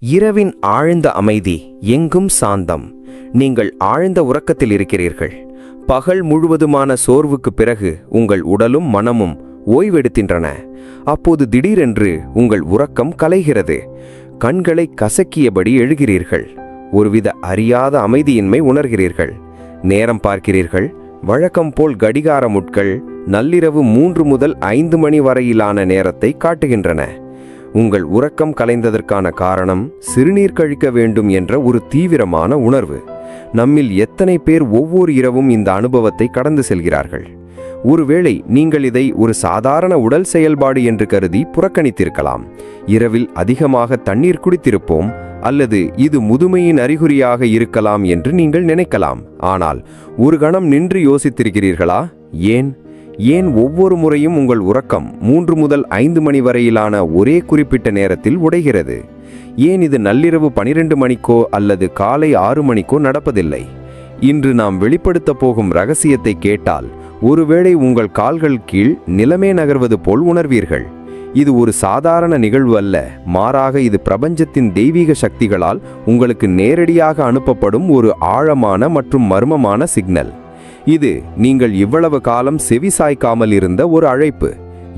இரவின் ஆழ்ந்த அமைதி எங்கும் சாந்தம். நீங்கள் ஆழ்ந்த உறக்கத்தில் இருக்கிறீர்கள். பகல் முழுவதுமான சோர்வுக்குப் பிறகு உங்கள் உடலும் மனமும் ஓய்வெடுக்கின்றன. அப்போது திடீரென்று உங்கள் உறக்கம் கலைகிறது. கண்களை கசக்கியபடி எழுகிறீர்கள். ஒருவித அறியாத அமைதியின்மை உணர்கிறீர்கள். நேரம் பார்க்கிறீர்கள். வழக்கம் போல் கடிகார முட்கள் நள்ளிரவு மூன்று முதல் ஐந்து மணி வரையிலான நேரத்தை காட்டுகின்றன. உங்கள் உறக்கம் கலைந்ததற்கான காரணம் சிறுநீர் கழிக்க வேண்டும் என்ற ஒரு தீவிரமான உணர்வு. நம்மில் எத்தனை பேர் ஒவ்வொரு இரவும் இந்த அனுபவத்தை கடந்து செல்கிறார்கள். ஒருவேளை நீங்கள் இதை ஒரு சாதாரண உடல் செயல்பாடு என்று கருதி புறக்கணித்திருக்கலாம். இரவில் அதிகமாக தண்ணீர் குடித்திருப்போம் அல்லது இது முதுமையின் அறிகுறியாக இருக்கலாம் என்று நீங்கள் நினைக்கலாம். ஆனால் ஒரு கணம் நின்று யோசித்திருக்கிறீர்களா? ஏன்? ஏன் ஒவ்வொரு முறையும் உங்கள் உறக்கம் மூன்று முதல் ஐந்து மணி வரையிலான ஒரே குறிப்பிட்ட நேரத்தில் உடைகிறது? ஏன் இது நள்ளிரவு பனிரெண்டு மணிக்கோ அல்லது காலை ஆறு மணிக்கோ நடப்பதில்லை? இன்று நாம் வெளிப்படுத்தப் போகும் ரகசியத்தை கேட்டால் ஒருவேளை உங்கள் கால்கள் கீழ் நிலமே நகர்வது போல் உணர்வீர்கள். இது ஒரு சாதாரண நிகழ்வு அல்ல மாறாக இது பிரபஞ்சத்தின் தெய்வீக சக்திகளால் உங்களுக்கு நேரடியாக அனுப்பப்படும் ஒரு ஆழமான மற்றும் மர்மமான சிக்னல். இது நீங்கள் இவ்வளவு காலம் செவி சாய்க்காமல் இருந்த ஒரு அழைப்பு.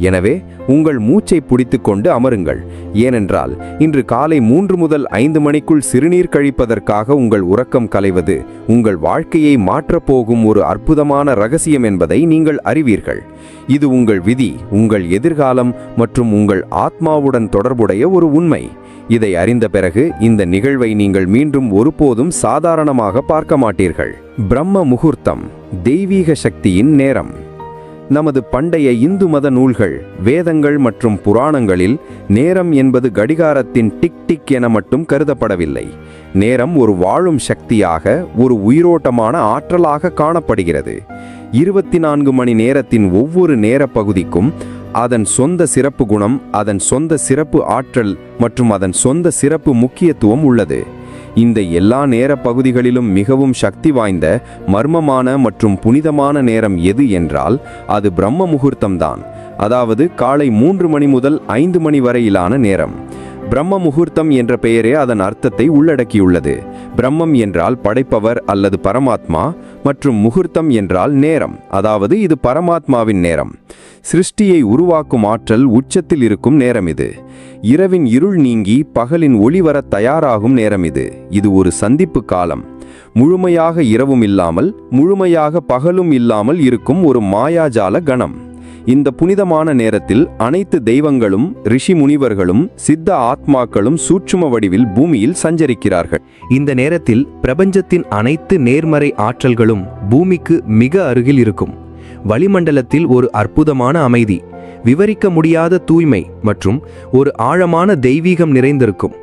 எனவே உங்கள் மூச்சை பிடித்துக்கொண்டு அமருங்கள். ஏனென்றால் இன்று காலை மூன்று முதல் ஐந்து மணிக்குள் சிறுநீர் கழிப்பதற்காக உங்கள் உறக்கம் கலைவது உங்கள் வாழ்க்கையை மாற்றப்போகும் ஒரு அற்புதமான ரகசியம் என்பதை நீங்கள் அறிவீர்கள். இது உங்கள் விதி உங்கள் எதிர்காலம் மற்றும் உங்கள் ஆத்மாவுடன் தொடர்புடைய ஒரு உண்மை. இதை அறிந்த பிறகு இந்த நிகழ்வை நீங்கள் மீண்டும் ஒருபோதும் சாதாரணமாக பார்க்க மாட்டீர்கள். பிரம்ம முகூர்த்தம் தெய்வீக சக்தியின் நேரம். நமது பண்டைய இந்து மத நூல்கள் வேதங்கள் மற்றும் புராணங்களில் நேரம் என்பது கடிகாரத்தின் டிக் டிக் என மட்டும் கருதப்படவில்லை. நேரம் ஒரு வாழும் சக்தியாக ஒரு உயிரோட்டமான ஆற்றலாக காணப்படுகிறது. இருபத்தி நான்கு மணி நேரத்தின் ஒவ்வொரு நேர பகுதிக்கும் அதன் சொந்த சிறப்பு குணம் அதன் சொந்த சிறப்பு ஆற்றல் மற்றும் அதன் சொந்த சிறப்பு முக்கியத்துவம் உள்ளது. இந்த எல்லா நேர பகுதிகளிலும் மிகவும் சக்தி வாய்ந்த மர்மமான மற்றும் புனிதமான நேரம் எது என்றால் அது பிரம்ம முகூர்த்தம்தான். அதாவது காலை மூன்று மணி முதல் ஐந்து மணி வரையிலான நேரம். பிரம்ம முகூர்த்தம் என்ற பெயரே அதன் அர்த்தத்தை உள்ளடக்கியுள்ளது. பிரம்மம் என்றால் படைப்பவர் அல்லது பரமாத்மா மற்றும் முகூர்த்தம் என்றால் நேரம் அதாவது இது பரமாத்மாவின் நேரம். சிருஷ்டியை உருவாக்கும் ஆற்றல் உச்சத்தில் இருக்கும் நேரம் இது. இரவின் இருள் நீங்கி பகலின் ஒளி வர தயாராகும் நேரம் இது. இது ஒரு சந்திப்பு காலம். முழுமையாக இரவும் இல்லாமல் முழுமையாக பகலும் இல்லாமல் இருக்கும் ஒரு மாயாஜால கணம். இந்த புனிதமான நேரத்தில் அனைத்து தெய்வங்களும் ரிஷி முனிவர்களும் சித்த ஆத்மாக்களும் சூட்சும வடிவில் பூமியில் சஞ்சரிக்கிறார்கள். இந்த நேரத்தில் பிரபஞ்சத்தின் அனைத்து நேர்மறை ஆற்றல்களும் பூமிக்கு மிக அருகில் இருக்கும். வளிமண்டலத்தில் ஒரு அற்புதமான அமைதி விவரிக்க முடியாத தூய்மை மற்றும் ஒரு ஆழமான தெய்வீகம் நிறைந்திருக்கும்.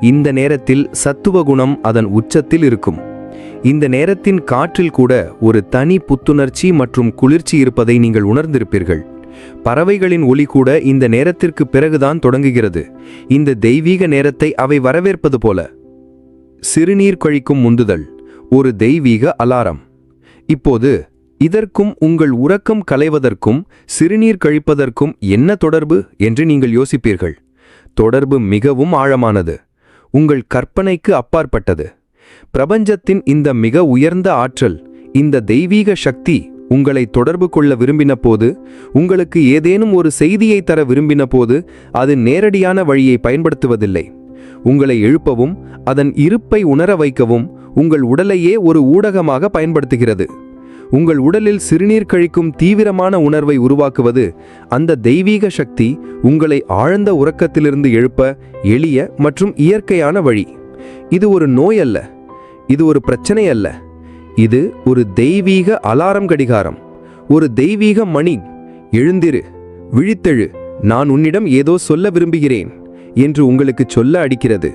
இந்த நேரத்தில் சத்துவ குணம் அதன் உச்சத்தில் இருக்கும். இந்த நேரத்தின் காற்றில் கூட ஒரு தனி புத்துணர்ச்சி மற்றும் குளிர்ச்சி இருப்பதை நீங்கள் உணர்ந்திருப்பீர்கள். பறவைகளின் ஒளி கூட இந்த நேரத்திற்கு பிறகுதான் தொடங்குகிறது. இந்த தெய்வீக நேரத்தை அவை வரவேற்பது போல. சிறுநீர் கழிக்கும் முந்துதல் ஒரு தெய்வீக அலாரம். இப்போது இதற்கும் உங்கள் உறக்கம் களைவதற்கும் சிறுநீர் கழிப்பதற்கும் என்ன தொடர்பு என்று நீங்கள் யோசிப்பீர்கள். தொடர்பு மிகவும் ஆழமானது. உங்கள் கற்பனைக்கு அப்பாற்பட்டது. பிரபஞ்சத்தின் இந்த மிக உயர்ந்த ஆற்றல் இந்த தெய்வீக சக்தி உங்களை தொடர்பு கொள்ள விரும்பின போது உங்களுக்கு ஏதேனும் ஒரு செய்தியை தர விரும்பின போது அது நேரடியான வழியை பயன்படுத்துவதில்லை. உங்களை எழுப்பவும் அதன் இருப்பை உணர வைக்கவும் உங்கள் உடலையே ஒரு ஊடகமாக பயன்படுத்துகிறது. உங்கள் உடலில் சிறுநீர் கழிக்கும் தீவிரமான உணர்வை உருவாக்குவது அந்த தெய்வீக சக்தி உங்களை ஆழ்ந்த உறக்கத்திலிருந்து எழுப்ப எளிய மற்றும் இயற்கையான வழி. இது ஒரு நோய் அல்ல. இது ஒரு பிரச்சனை அல்ல. இது ஒரு தெய்வீக அலாரம் கடிகாரம். ஒரு தெய்வீக மணி. எழுந்திரு விழித்தெழு நான் உன்னிடம் ஏதோ சொல்ல விரும்புகிறேன் என்று உங்களுக்கு சொல்ல அடிக்கிறது.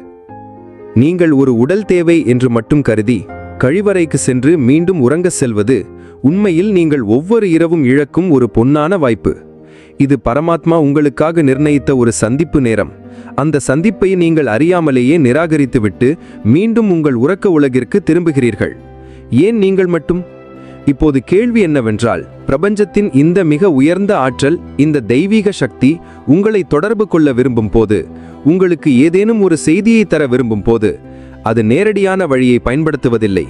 நீங்கள் ஒரு உடல் தேவை என்று மட்டும் கருதி கழிவறைக்கு சென்று மீண்டும் உறங்க செல்வது உண்மையில் நீங்கள் ஒவ்வொரு இரவும் இழக்கும் ஒரு பொன்னான வாய்ப்பு. இது பரமாத்மா உங்களுக்காக நிர்ணயித்த ஒரு சந்திப்பு நேரம். அந்த சந்திப்பை நீங்கள் அறியாமலேயே நிராகரித்துவிட்டு மீண்டும் உங்கள் உறக்க உலகிற்கு திரும்புகிறீர்கள். ஏன் நீங்கள் மட்டும்? இப்போது கேள்வி என்னவென்றால் பிரபஞ்சத்தின் இந்த மிக உயர்ந்த ஆற்றல் இந்த தெய்வீக சக்தி உங்களை தொடர்பு கொள்ள விரும்பும் போது உங்களுக்கு ஏதேனும் ஒரு செய்தியை தர விரும்பும் போது அது நேரடியான வழியை பயன்படுத்துவதில்லை.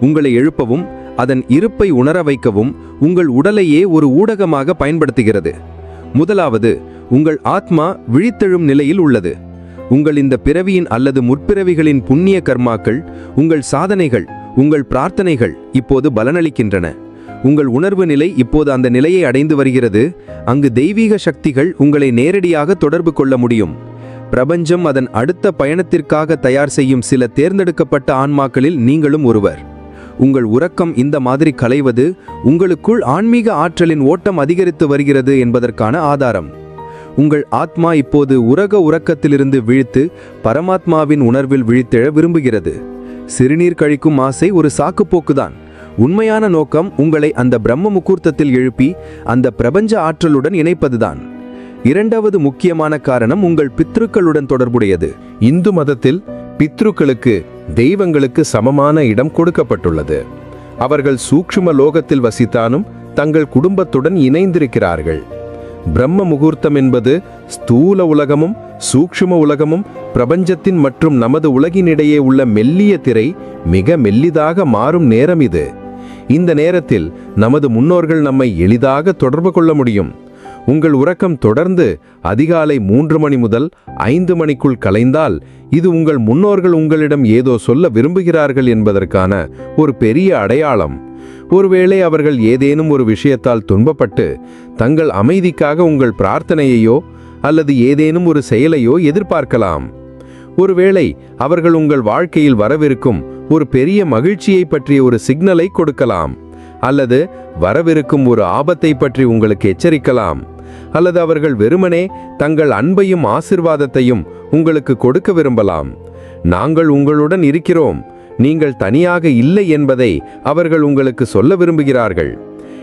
உங்களை எழுப்பவும் அதன் இருப்பை உணர வைக்கவும் உங்கள் உடலையே ஒரு ஊடகமாக பயன்படுத்துகிறது. முதலாவது உங்கள் ஆத்மா விழித்தெழும் நிலையில் உள்ளது. உங்கள் இந்த பிறவியின் அல்லது முற்பிறவிகளின் புண்ணிய கர்மாக்கள் உங்கள் சாதனைகள் உங்கள் பிரார்த்தனைகள் இப்போது பலனளிக்கின்றன. உங்கள் உணர்வு நிலை இப்போது அந்த நிலையை அடைந்து வருகிறது. அங்கு தெய்வீக சக்திகள் உங்களை நேரடியாக தொடர்பு கொள்ள முடியும். பிரபஞ்சம் அதன் அடுத்த பயணத்திற்காக தயார் செய்யும் சில தேர்ந்தெடுக்கப்பட்ட ஆன்மாக்களில் நீங்களும் ஒருவர். உங்கள் உறக்கம் இந்த மாதிரி கலைவது உங்களுக்குள் ஆன்மீக ஆற்றலின் ஓட்டம் அதிகரித்து வருகிறது என்பதற்கான ஆதாரம். உங்கள் ஆத்மா இப்போது உரக உறக்கத்திலிருந்து விழித்து பரமாத்மாவின் உணர்வில் விழித்தெழ விரும்புகிறது. சிறுநீர் கழிக்கும் ஆசை ஒரு சாக்குப்போக்குதான். உண்மையான நோக்கம் உங்களை அந்த பிரம்ம முகூர்த்தத்தில் எழுப்பி அந்த பிரபஞ்ச ஆற்றலுடன் இணைப்பதுதான். இரண்டாவது முக்கியமான காரணம் உங்கள் பித்ருக்களுடன் தொடர்புடையது. இந்து மதத்தில் பித்ருக்களுக்கு தெய்வங்களுக்கு சமமான இடம் கொடுக்கப்பட்டுள்ளது. அவர்கள் சூக்ஷ்ம லோகத்தில் வசித்தாலும் தங்கள் குடும்பத்துடன் இணைந்திருக்கிறார்கள். பிரம்ம முகூர்த்தம் என்பது ஸ்தூல உலகமும் சூக்ஷ்ம உலகமும் பிரபஞ்சத்தின் மற்றும் நமது உலகினிடையே உள்ள மெல்லிய திரை மிக மெல்லிதாக மாறும் நேரம் இது. இந்த நேரத்தில் நமது முன்னோர்கள் நம்மை எளிதாக தொடர்பு கொள்ள முடியும். உங்கள் உறக்கம் தொடர்ந்து அதிகாலை மூன்று மணி முதல் ஐந்து மணிக்குள் கலைந்தால் இது உங்கள் முன்னோர்கள் உங்களிடம் ஏதோ சொல்ல விரும்புகிறார்கள் என்பதற்கான ஒரு பெரிய அடையாளம். ஒருவேளை அவர்கள் ஏதேனும் ஒரு விஷயத்தால் துன்பப்பட்டு தங்கள் அமைதிக்காக உங்கள் பிரார்த்தனையையோ அல்லது ஏதேனும் ஒரு செயலையோ எதிர்பார்க்கலாம். ஒருவேளை அவர்கள் உங்கள் வாழ்க்கையில் வரவிருக்கும் ஒரு பெரிய மகிழ்ச்சியை பற்றிய ஒரு சிக்னலை கொடுக்கலாம். அல்லது வரவிருக்கும் ஒரு ஆபத்தை பற்றி உங்களுக்கு எச்சரிக்கலாம். அல்லது அவர்கள் வெறுமனே தங்கள் அன்பையும் ஆசிர்வாதத்தையும் உங்களுக்கு கொடுக்க விரும்பலாம். நாங்கள் உங்களுடன் இருக்கிறோம். நீங்கள் தனியாக இல்லை என்பதை அவர்கள் உங்களுக்கு சொல்ல விரும்புகிறார்கள்.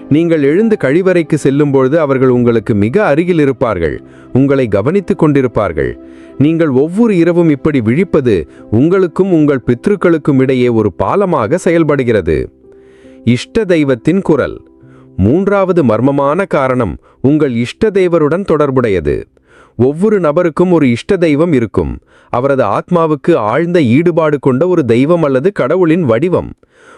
நீங்கள் எழுந்து கழிவறைக்கு செல்லும்பொழுது அவர்கள் உங்களுக்கு மிக அருகில் இருப்பார்கள். உங்களை கவனித்துக் கொண்டிருப்பார்கள். நீங்கள் ஒவ்வொரு இரவும் இப்படி விழிப்பது உங்களுக்கும் உங்கள் பித்ருக்களுக்கும் இடையே ஒரு பாலமாக செயல்படுகிறது. இஷ்ட தெய்வத்தின் குரல். மூன்றாவது மர்மமான காரணம் உங்கள் இஷ்ட தெய்வருடன் தொடர்புடையது. ஒவ்வொரு நபருக்கும் ஒரு இஷ்ட தெய்வம் இருக்கும். அவரது ஆத்மாவுக்கு ஆழ்ந்த ஈடுபாடு கொண்ட ஒரு தெய்வம் அல்லது கடவுளின் வடிவம்.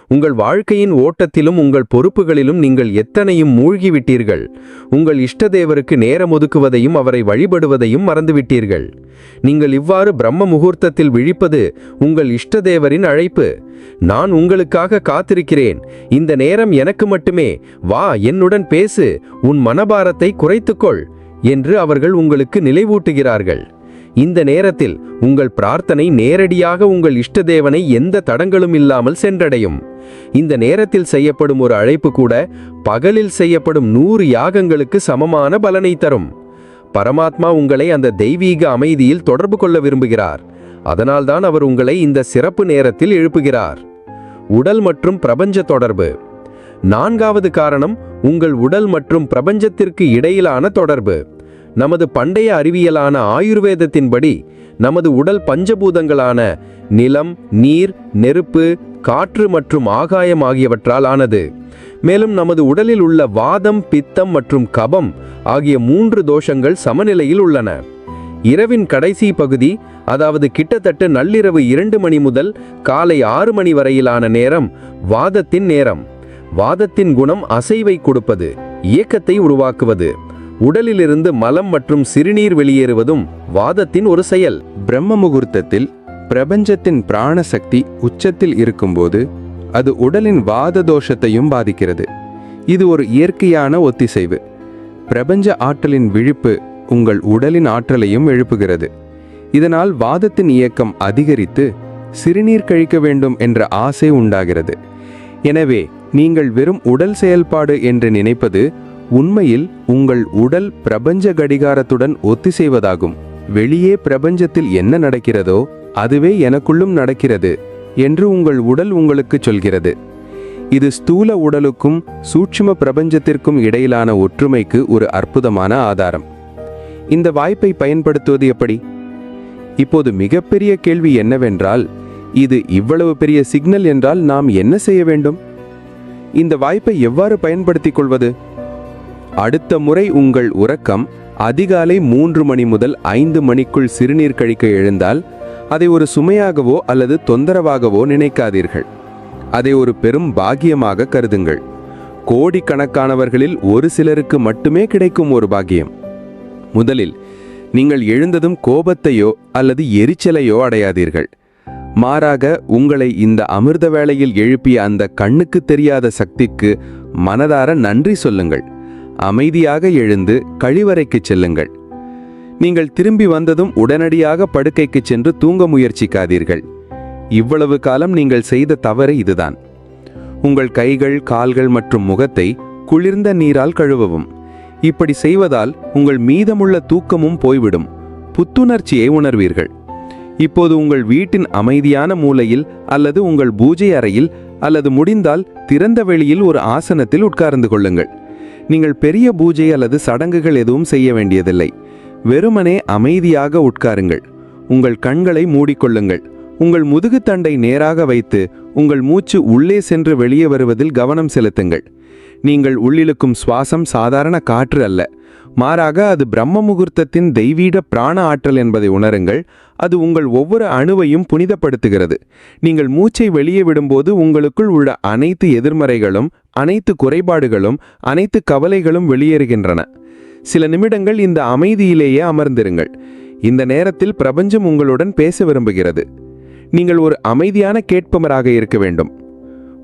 உங்கள் வாழ்க்கையின் ஓட்டத்திலும் உங்கள் பொறுப்புகளிலும் நீங்கள் எத்தனையும் மூழ்கிவிட்டீர்கள். உங்கள் இஷ்ட தேவருக்கு நேரம் ஒதுக்குவதையும் அவரை வழிபடுவதையும் மறந்துவிட்டீர்கள். நீங்கள் இவ்வாறு பிரம்ம முகூர்த்தத்தில் விழிப்பது உங்கள் இஷ்ட தேவரின் அழைப்பு. நான் உங்களுக்காக காத்திருக்கிறேன். இந்த நேரம் எனக்கு மட்டுமே. வா என்னுடன் பேசு. உன் மனபாரத்தை குறைத்துக்கொள். என்று அவர்கள் உங்களுக்கு நிலைவூட்டுகிறார்கள். இந்த நேரத்தில் உங்கள் பிரார்த்தனை நேரடியாக உங்கள் இஷ்டதேவனை எந்த தடங்களும் இல்லாமல் சென்றடையும். இந்த நேரத்தில் செய்யப்படும் ஒரு அழைப்பு கூட பகலில் செய்யப்படும் நூறு யாகங்களுக்கு சமமான பலனை தரும். பரமாத்மா உங்களை அந்த தெய்வீக அமைதியில் தொடர்பு கொள்ள விரும்புகிறார். அதனால்தான் அவர் உங்களை இந்த சிறப்பு நேரத்தில் எழுப்புகிறார். உடல் மற்றும் பிரபஞ்ச தொடர்பு. நான்காவது காரணம் உங்கள் உடல் மற்றும் பிரபஞ்சத்திற்கு இடையிலான தொடர்பு. நமது பண்டைய அறிவியலான ஆயுர்வேதத்தின்படி நமது உடல் பஞ்சபூதங்களான நிலம் நீர் நெருப்பு காற்று மற்றும் ஆகாயம் ஆகியவற்றால் ஆனது. மேலும் நமது உடலில் உள்ள வாதம் பித்தம் மற்றும் கபம் ஆகிய மூன்று தோஷங்கள் சமநிலையில் உள்ளன. இரவின் கடைசி பகுதி அதாவது கிட்டத்தட்ட நள்ளிரவு இரண்டு மணி முதல் காலை ஆறு மணி வரையிலான நேரம் வாதத்தின் நேரம். வாதத்தின் குணம் அசைவை கொடுப்பது இயக்கத்தை உருவாக்குவது. உடலிலிருந்து மலம் மற்றும் சிறுநீர் வெளியேறுவதும் வாதத்தின் ஒரு செயல். பிரம்ம முகூர்த்தத்தில் பிரபஞ்சத்தின் பிராண சக்தி உச்சத்தில் இருக்கும்போது அது உடலின் வாத தோஷத்தையும் பாதிக்கிறது. இது ஒரு இயற்கையான ஒத்திசைவு. பிரபஞ்ச ஆற்றலின் விழிப்பு உங்கள் உடலின் ஆற்றலையும் எழுப்புகிறது. இதனால் வாதத்தின் இயக்கம் அதிகரித்து சிறுநீர் கழிக்க வேண்டும் என்ற ஆசை உண்டாகிறது. எனவே நீங்கள் வெறும் உடல் செயல்பாடு என்று நினைப்பது உண்மையில் உங்கள் உடல் பிரபஞ்ச கடிகாரத்துடன் ஒத்திசைவதாகும். வெளியே பிரபஞ்சத்தில் என்ன நடக்கிறதோ அதுவே எனக்குள்ளும் நடக்கிறது என்று உங்கள் உடல் உங்களுக்கு சொல்கிறது. இது ஸ்தூல உடலுக்கும் சூட்சும பிரபஞ்சத்திற்கும் இடையிலான ஒற்றுமைக்கு ஒரு அற்புதமான ஆதாரம். இந்த வாய்ப்பை பயன்படுத்துவது எப்படி? இப்போது மிகப்பெரிய கேள்வி என்னவென்றால் இது இவ்வளவு பெரிய சிக்னல் என்றால் நாம் என்ன செய்ய வேண்டும்? இந்த வாய்ப்பை எவ்வாறு பயன்படுத்திக் கொள்வது? அடுத்த முறை உங்கள் உறக்கம் அதிகாலை மூன்று மணி முதல் ஐந்து மணிக்குள் சிறுநீர் கழிக்க எழுந்தால் அதை ஒரு சுமையாகவோ அல்லது தொந்தரவாகவோ நினைக்காதீர்கள். அதை ஒரு பெரும் பாக்கியமாக கருதுங்கள். கோடிக்கணக்கானவர்களில் ஒரு சிலருக்கு மட்டுமே கிடைக்கும் ஒரு பாக்கியம். முதலில் நீங்கள் எழுந்ததும் கோபத்தையோ அல்லது எரிச்சலையோ அடையாதீர்கள். மாறாக உங்களை இந்த அமிர்த வேளையில் எழுப்பிய அந்த கண்ணுக்கு தெரியாத சக்திக்கு மனதார நன்றி சொல்லுங்கள். அமைதியாக எழுந்து கழிவறைக்குச் செல்லுங்கள். நீங்கள் திரும்பி வந்ததும் உடனடியாக படுக்கைக்கு சென்று தூங்க முயற்சிக்காதீர்கள். இவ்வளவு காலம் நீங்கள் செய்த தவறு இதுதான். உங்கள் கைகள் கால்கள் மற்றும் முகத்தை குளிர்ந்த நீரால் கழுவவும். இப்படி செய்வதால் உங்கள் மீதமுள்ள தூக்கமும் போய்விடும். புத்துணர்ச்சியை உணர்வீர்கள். இப்போது உங்கள் வீட்டின் அமைதியான மூலையில் அல்லது உங்கள் பூஜை அறையில் அல்லது முடிந்தால் திறந்த வெளியில் ஒரு ஆசனத்தில் உட்கார்ந்து கொள்ளுங்கள். நீங்கள் பெரிய பூஜை அல்லது சடங்குகள் எதுவும் செய்ய வேண்டியதில்லை. வெறுமனே அமைதியாக உட்காருங்கள். உங்கள் கண்களை மூடிக்கொள்ளுங்கள். உங்கள் முதுகுத்தண்டை நேராக வைத்து உங்கள் மூச்சு உள்ளே சென்று வெளியே வருவதில் கவனம் செலுத்துங்கள். நீங்கள் உள்ளிழுக்கும் சுவாசம் சாதாரண காற்று அல்ல. மாறாக அது பிரம்ம முகூர்த்தத்தின் தெய்வீட பிராண ஆற்றல் என்பதை உணருங்கள். அது உங்கள் ஒவ்வொரு அணுவையும் புனிதப்படுத்துகிறது. நீங்கள் மூச்சை வெளியே விடும்போது உங்களுக்குள் உள்ள அனைத்து எதிர்மறைகளும் அனைத்து குறைபாடுகளும் அனைத்து கவலைகளும் வெளியேறுகின்றன. சில நிமிடங்கள் இந்த அமைதியிலேயே அமர்ந்திருங்கள். இந்த நேரத்தில் பிரபஞ்சம் உங்களுடன் பேச விரும்புகிறது. நீங்கள் ஒரு அமைதியான கேட்பவராக இருக்க வேண்டும்.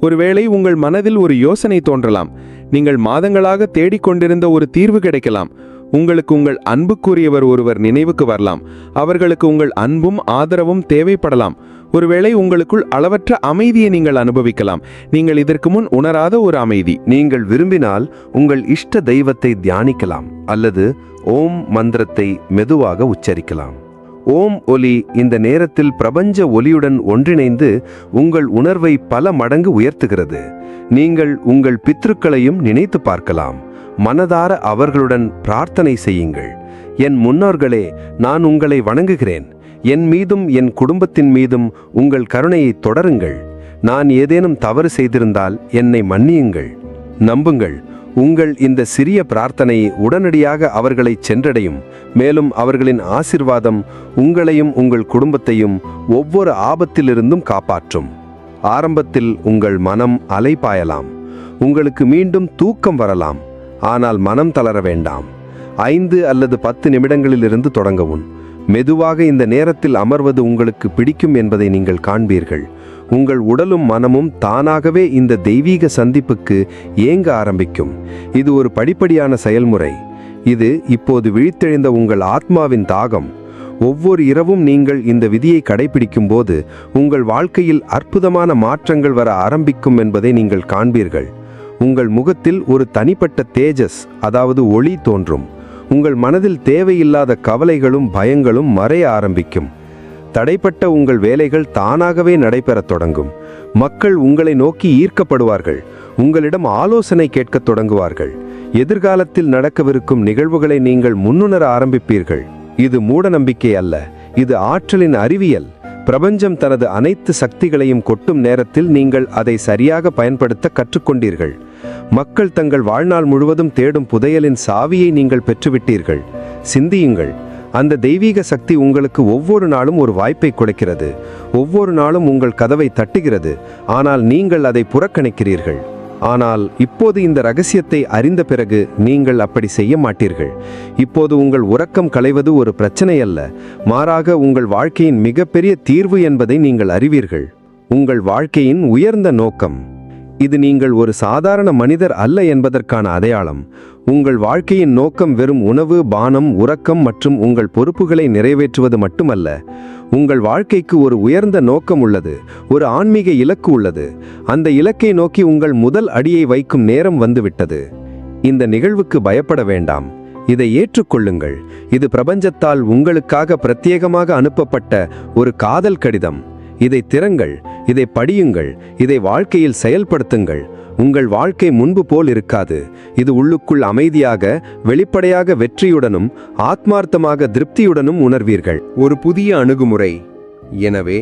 ஒருவேளை உங்கள் மனதில் ஒரு யோசனை தோன்றலாம். நீங்கள் மாதங்களாக தேடிக்கொண்டிருந்த ஒரு தீர்வு கிடைக்கலாம். உங்களுக்கு உங்கள் அன்புக்குரியவர் ஒருவர் நினைவுக்கு வரலாம். அவர்களுக்கு உங்கள் அன்பும் ஆதரவும் தேவைப்படலாம். ஒருவேளை உங்களுக்குள் அளவற்ற அமைதியை நீங்கள் அனுபவிக்கலாம். நீங்கள் இதற்கு முன் உணராத ஒரு அமைதி. நீங்கள் விரும்பினால் உங்கள் இஷ்ட தெய்வத்தை தியானிக்கலாம் அல்லது ஓம் மந்திரத்தை மெதுவாக உச்சரிக்கலாம். ஓம் ஒலி இந்த நேரத்தில் பிரபஞ்ச ஒலியுடன் ஒன்றிணைந்து உங்கள் உணர்வை பல மடங்கு உயர்த்துகிறது. நீங்கள் உங்கள் பித்ருக்களையும் நினைத்து பார்க்கலாம். மனதார அவர்களுடன் பிரார்த்தனை செய்யுங்கள். என் முன்னோர்களே நான் உங்களை வணங்குகிறேன். என் மீதும் என் குடும்பத்தின் மீதும் உங்கள் கருணையை தொடருங்கள். நான் ஏதேனும் தவறு செய்திருந்தால் என்னை மன்னியுங்கள். நம்புங்கள் உங்கள் இந்த சிறிய பிரார்த்தனை உடனடியாக அவர்களை சென்றடையும். மேலும் அவர்களின் ஆசிர்வாதம் உங்களையும் உங்கள் குடும்பத்தையும் ஒவ்வொரு ஆபத்திலிருந்தும் காப்பாற்றும். ஆரம்பத்தில் உங்கள் மனம் அலைபாயலாம். உங்களுக்கு மீண்டும் தூக்கம் வரலாம். ஆனால் மனம் தளர வேண்டாம். ஐந்து அல்லது பத்து நிமிடங்களிலிருந்து தொடங்கவும். மெதுவாக இந்த நேரத்தில் அமர்வது உங்களுக்கு பிடிக்கும் என்பதை நீங்கள் காண்பீர்கள். உங்கள் உடலும் மனமும் தானாகவே இந்த தெய்வீக சந்திப்புக்கு ஏங்க ஆரம்பிக்கும். இது ஒரு படிப்படியான செயல்முறை. இது இப்போது விழித்தெழுந்த உங்கள் ஆத்மாவின் தாகம். ஒவ்வொரு இரவும் நீங்கள் இந்த விதியை கடைபிடிக்கும் போது உங்கள் வாழ்க்கையில் அற்புதமான மாற்றங்கள் வர ஆரம்பிக்கும் என்பதை நீங்கள் காண்பீர்கள். உங்கள் முகத்தில் ஒரு தனிப்பட்ட தேஜஸ் அதாவது ஒளி தோன்றும். உங்கள் மனதில் தேவையில்லாத கவலைகளும் பயங்களும் மறைய ஆரம்பிக்கும். தடைப்பட்ட உங்கள் வேலைகள் தானாகவே நடைபெறத் தொடங்கும். மக்கள் உங்களை நோக்கி ஈர்க்கப்படுவார்கள். உங்களிடம் ஆலோசனை கேட்கத் தொடங்குவார்கள். எதிர்காலத்தில் நடக்கவிருக்கும் நிகழ்வுகளை நீங்கள் முன்னுணர ஆரம்பிப்பீர்கள். இது மூடநம்பிக்கை அல்ல. இது ஆற்றலின் அறிவியல். பிரபஞ்சம் தனது அனைத்து சக்திகளையும் கொட்டும் நேரத்தில் நீங்கள் அதை சரியாக பயன்படுத்த கற்றுக்கொண்டீர்கள். மக்கள் தங்கள் வாழ்நாள் முழுவதும் தேடும் புதையலின் சாவியை நீங்கள் பெற்றுவிட்டீர்கள். சிந்தியுங்கள். அந்த தெய்வீக சக்தி உங்களுக்கு ஒவ்வொரு நாளும் ஒரு வாய்ப்பை கொடுக்கிறது. ஒவ்வொரு நாளும் உங்கள் கதவை தட்டுகிறது. ஆனால் நீங்கள் அதை புறக்கணிக்கிறீர்கள். ஆனால் இப்போது இந்த ரகசியத்தை அறிந்த பிறகு நீங்கள் அப்படி செய்ய மாட்டீர்கள். இப்போது உங்கள் உறக்கம் களைவது ஒரு பிரச்சனை அல்ல மாறாக உங்கள் வாழ்க்கையின் மிகப்பெரிய தீர்வு என்பதை நீங்கள் அறிவீர்கள். உங்கள் வாழ்க்கையின் உயர்ந்த நோக்கம். இது நீங்கள் ஒரு சாதாரண மனிதர் அல்ல என்பதற்கான அடையாளம். உங்கள் வாழ்க்கையின் நோக்கம் வெறும் உணவு பானம் உறக்கம் மற்றும் உங்கள் பொறுப்புகளை நிறைவேற்றுவது மட்டுமல்ல. உங்கள் வாழ்க்கைக்கு ஒரு உயர்ந்த நோக்கம் உள்ளது ஒரு ஆன்மீக இலக்கு உள்ளது. அந்த இலக்கை நோக்கி உங்கள் முதல் அடியை வைக்கும் நேரம் வந்துவிட்டது. இந்த நிகழ்வுக்கு பயப்பட வேண்டாம். இதை ஏற்றுக்கொள்ளுங்கள். இது பிரபஞ்சத்தால் உங்களுக்காக பிரத்யேகமாக அனுப்பப்பட்ட ஒரு காதல் கடிதம். இதை திறங்கள் இதை படியுங்கள் இதை வாழ்க்கையில் செயல்படுத்துங்கள். உங்கள் வாழ்க்கை முன்பு போல் இருக்காது. இது உள்ளுக்குள் அமைதியாக வெளிப்படையாக வெற்றியுடனும் ஆத்மார்த்தமாக திருப்தியுடனும் உணர்வீர்கள். ஒரு புதிய அணுகுமுறை. எனவே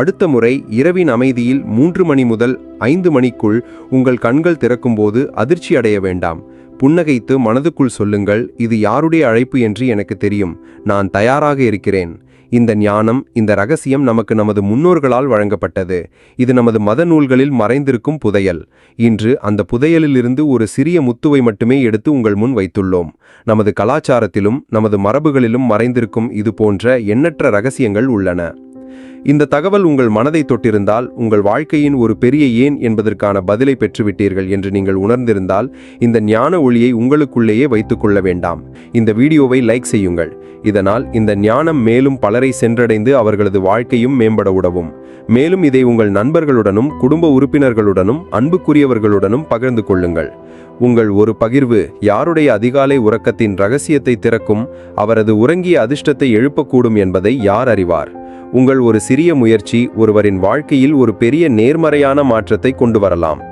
அடுத்த முறை இரவின் அமைதியில் மூன்று மணி முதல் ஐந்து மணிக்குள் உங்கள் கண்கள் திறக்கும்போது அதிர்ச்சி அடைய வேண்டாம். புன்னகைத்து மனதுக்குள் சொல்லுங்கள் இது யாருடைய அழைப்பு என்று எனக்கு தெரியும். நான் தயாராக இருக்கிறேன். இந்த ஞானம் இந்த ரகசியம் நமக்கு நமது முன்னோர்களால் வழங்கப்பட்டது. இது நமது மத நூல்களில் மறைந்திருக்கும் புதையல். இன்று அந்த புதையலிலிருந்து ஒரு சிறிய முத்துவை மட்டுமே எடுத்து உங்கள் முன் வைத்துள்ளோம். நமது கலாச்சாரத்திலும் நமது மரபுகளிலும் மறைந்திருக்கும் இது போன்ற எண்ணற்ற ரகசியங்கள் உள்ளன. இந்த தகவல் உங்கள் மனதை தொட்டிருந்தால் உங்கள் வாழ்க்கையின் ஒரு பெரிய ஏன் என்பதற்கான பதிலை பெற்றுவிட்டீர்கள் என்று நீங்கள் உணர்ந்திருந்தால் இந்த ஞான ஒளியை உங்களுக்குள்ளேயே வைத்துக்கொள்ள வேண்டாம். இந்த வீடியோவை லைக் செய்யுங்கள். இதனால் இந்த ஞானம் மேலும் பலரை சென்றடைந்து அவர்களது வாழ்க்கையும் மேம்பட உதவும் மேலும் இதை உங்கள் நண்பர்களுடனும் குடும்ப உறுப்பினர்களுடனும் அன்புக்குரியவர்களுடனும் பகிர்ந்து கொள்ளுங்கள். உங்கள் ஒரு பகிர்வு யாருடைய அதிகாலை உறக்கத்தின் ரகசியத்தை திறக்கும் அவரது உறங்கிய அதிர்ஷ்டத்தை எழுப்பக்கூடும் என்பதை யார் அறிவார்? உங்கள் ஒரு சிறிய முயற்சி ஒருவரின் வாழ்க்கையில் ஒரு பெரிய நேர்மறையான மாற்றத்தை கொண்டு வரலாம்